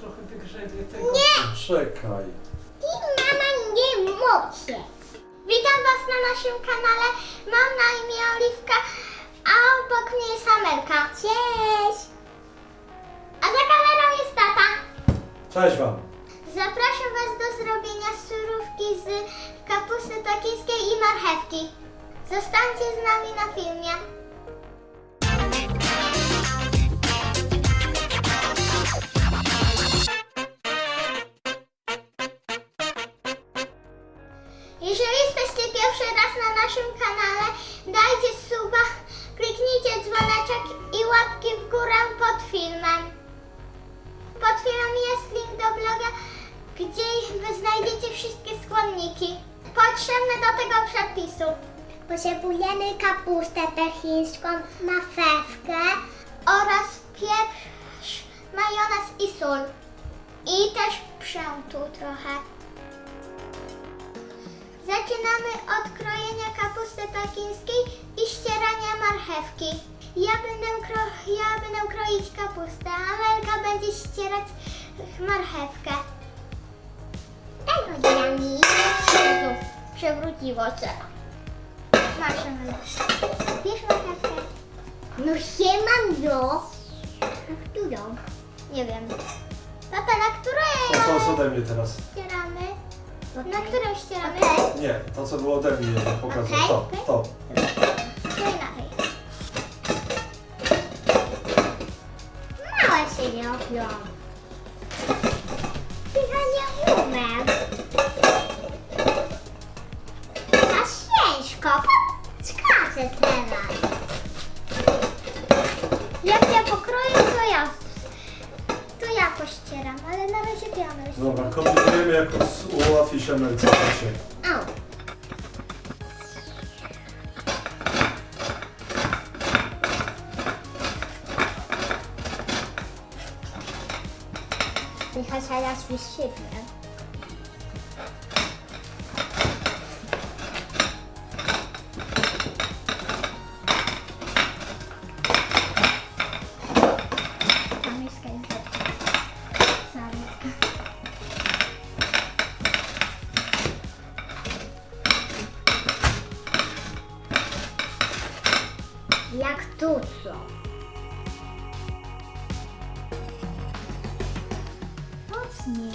trochę wygrzebie tego. Czekaj. Ty mama nie może. Witam Was na naszym kanale. Mam na imię Oliwka, a obok mnie jest Amelka. Cześć! A za kamerą jest tata. Cześć wam. Zapraszam Was do zrobienia surówki z kapusty tokińskiej i marchewki. Zostańcie z nami na filmie. Pierwszy raz na naszym kanale, dajcie suba, kliknijcie dzwoneczek i łapki w górę pod filmem. Pod filmem jest link do bloga, gdzie znajdziecie wszystkie składniki potrzebne do tego przepisu. Potrzebujemy kapustę pechińską, marchewkę oraz pieprz, majonez i sól. I też przętu trochę. Zaczynamy od krojenia kapusty pekińskiej i ścierania marchewki. Ja będę, kro- ja będę kroić kapustę, a Amelka będzie ścierać marchewkę. Daj go mi. Jezu, przewróciło się. Masz Amelka. Bierz marchewkę. No się mam do. Na którą? Nie wiem. Tata, na którą To co jest ode mnie teraz? Na którą ścieramy? Nie, to co było ode mnie, nie pokażę. Okej, To, okej. to. To inaczej. Małe się nie robią. Misza nalicała się. Au. Michasia, ja słyszę siebie. No.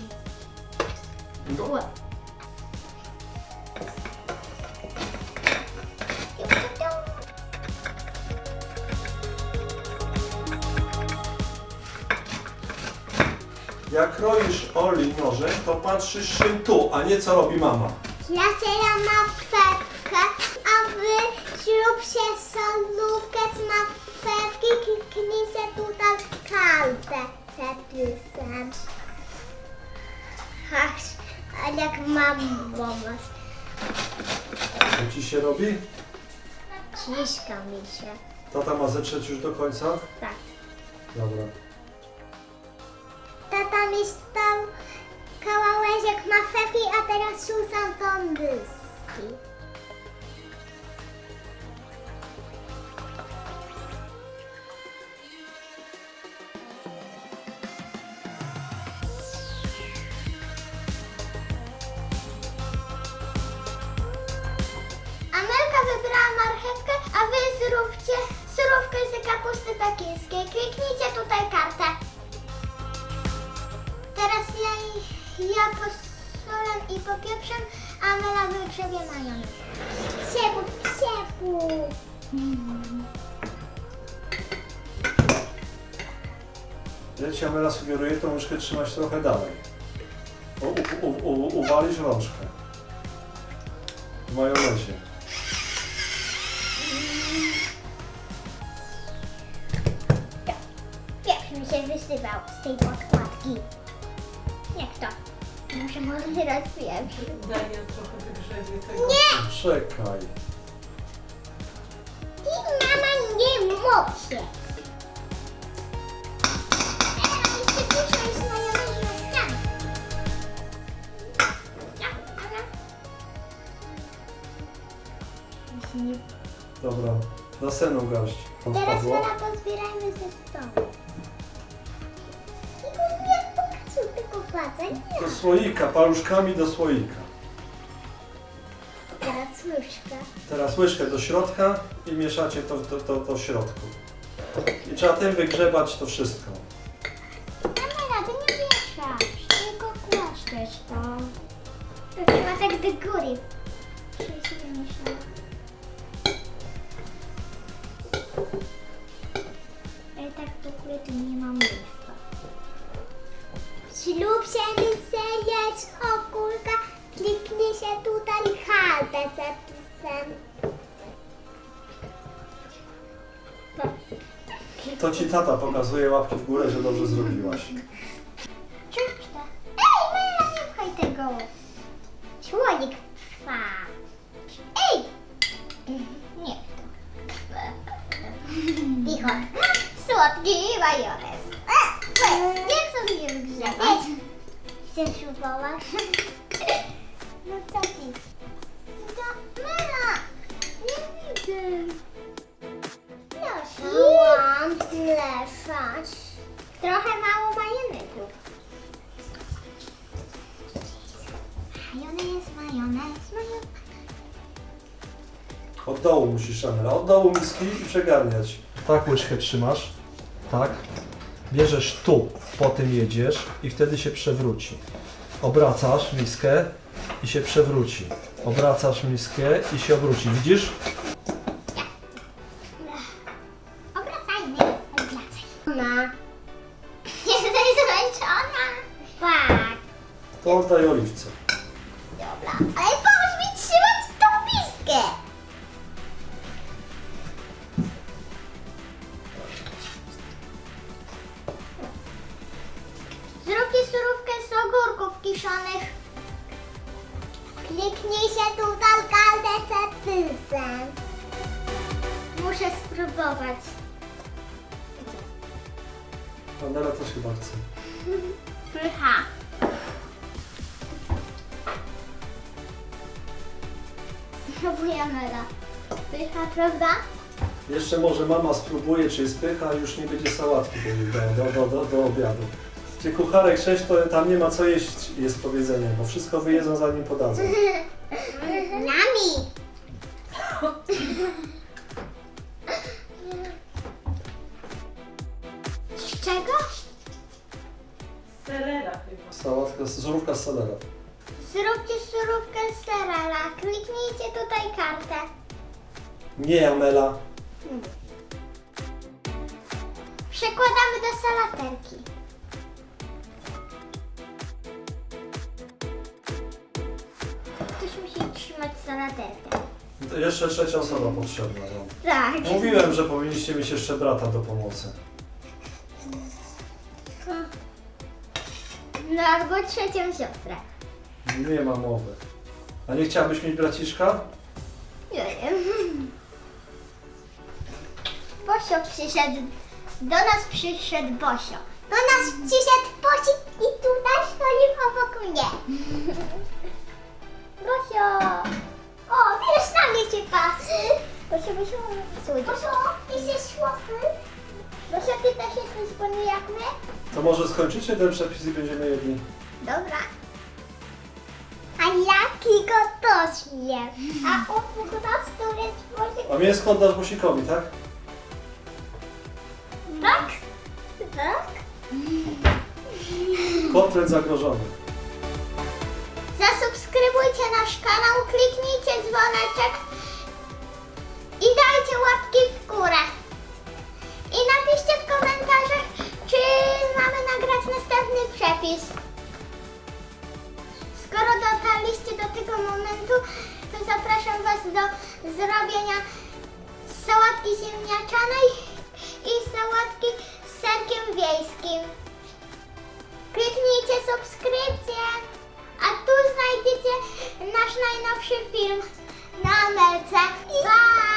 Jak kroisz Oli nożem, to patrzysz się tu, a nie co robi mama. Ja teraz marchewkę, a wy zróbcie solówkę z marchewki, kliknijcie tutaj kartę przepisem. Aż, a jak mam pomóc. Co ci się robi? Ciska mi się. Tata ma zetrzeć już do końca? Tak. Dobra. Tata mi stał kawałeczek marchewki, a teraz rzucam tą dyski. Ja ci Amela sugeruję tą łyżkę trzymać trochę dalej. O, u, u, u, uwalisz rączkę. W majonezie. Pieprz mi się wysypał z tej podkładki. Jak to? Muszę może teraz pieprz. Daniel trochę wygrzebie tego. Nie! Czekaj. Ty mama nie może. Teraz Nie Dobra. Następną garść. Tam Teraz spadło. Pozbierajmy ze stołu. Tylko nie pokazuj Patrz, Do słoika, paluszkami do słoika. teraz łyżka. Teraz łyżkę do środka i mieszacie to, to, to, to w środku. I trzeba tym wygrzebać to wszystko. Kamera, ty nie mieszasz, tylko klaszczesz to. To trzeba tak do góry. Tu nie mam łyżka. Ślub się wysejesz, okulka, kliknij się tutaj chatę zapisem. To ci tata pokazuje łapki w górę, że dobrze zrobiłaś. Od dołu musisz, Amela. Od dołu miski i przegarniać. Tak łyżkę trzymasz. Tak. Bierzesz tu, po tym jedziesz i wtedy się przewróci. Obracasz miskę i się przewróci. Obracasz miskę i się obróci. Widzisz? Obracajmy, obracaj. Ona. Jesteś zmęczona? Tak. To oddaj oliwce. Dobra. Ale kiszonych. Kliknij się tutaj kaldę cepysem. Muszę spróbować. Amela też chyba chce. Pycha. Spróbujemy Mela. Pycha, prawda? Jeszcze może mama spróbuje, czy jest pycha, już nie będzie sałatki do, do, do, do, do obiadu. Gdzie kucharek 6, to tam nie ma co jeść, jest powiedzenie, bo wszystko wyjedzą zanim podadzą. Nami. Z czego? Selera chyba. Sałatka, surówka z selera. Zróbcie surówkę z serala. Kliknijcie tutaj kartę. Nie, Amela. Przekładamy do salaterki. Trzymać salaterkę. To jeszcze trzecia osoba potrzebna. No. Tak. Mówiłem, że powinniście mieć jeszcze brata do pomocy. No albo trzecią siostrę. Nie ma mowy. A nie chciałabyś mieć braciszka? Nie wiem. Bosio przyszedł. Do nas przyszedł Bosio. Do nas przyszedł skończycie ten przepis i będziemy jedni. Dobra. A jakiego to zjem? A on po prostu jest Bosik. A mięsko oddasz Bosikowi, tak? Tak? Tak? Kotlet zagrożony. Zasubskrybujcie nasz kanał, kliknijcie i ziemniaczanej i sałatki z serkiem wiejskim. Kliknijcie subskrypcję, a tu znajdziecie nasz najnowszy film na Amelce. Bye!